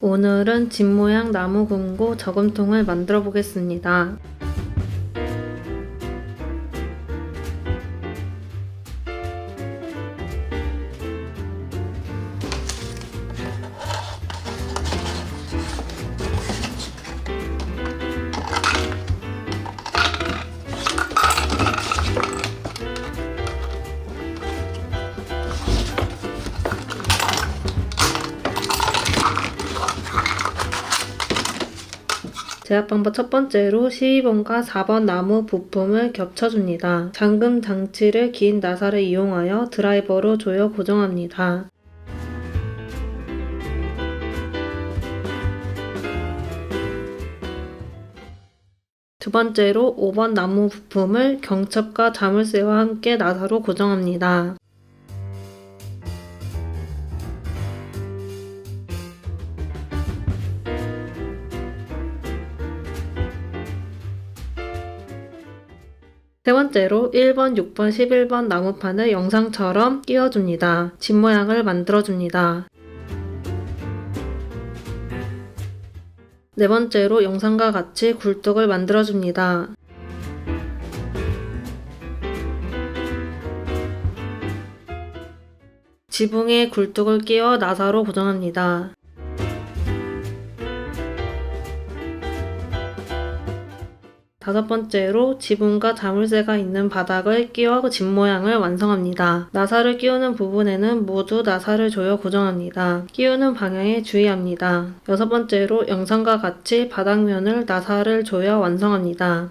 오늘은 집 모양 나무 금고 저금통을 만들어 보겠습니다. 제약 방법 첫 번째로 12번과 4번 나무 부품을 겹쳐줍니다. 잠금 장치를 긴 나사를 이용하여 드라이버로 조여 고정합니다. 두 번째로 5번 나무 부품을 경첩과 자물쇠와 함께 나사로 고정합니다. 세 번째로 1번, 6번, 11번 나무판을 영상처럼 끼워줍니다. 집 모양을 만들어줍니다. 네 번째로 영상과 같이 굴뚝을 만들어줍니다. 지붕에 굴뚝을 끼워 나사로 고정합니다. 다섯 번째로 지붕과 자물쇠가 있는 바닥을 끼워 집 모양을 완성합니다. 나사를 끼우는 부분에는 모두 나사를 조여 고정합니다. 끼우는 방향에 주의합니다. 여섯 번째로 영상과 같이 바닥면을 나사를 조여 완성합니다.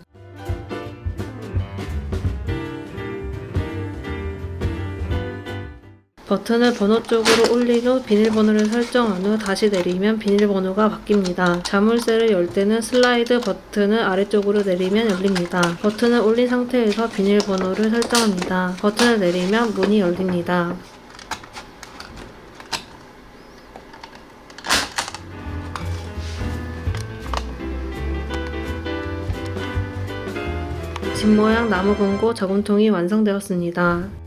버튼을 번호 쪽으로 올린 후 비밀번호를 설정한 후 다시 내리면 비밀번호가 바뀝니다. 자물쇠를 열 때는 슬라이드 버튼을 아래쪽으로 내리면 열립니다. 버튼을 올린 상태에서 비밀번호를 설정합니다. 버튼을 내리면 문이 열립니다. 집 모양 나무 금고 저금통이 완성되었습니다.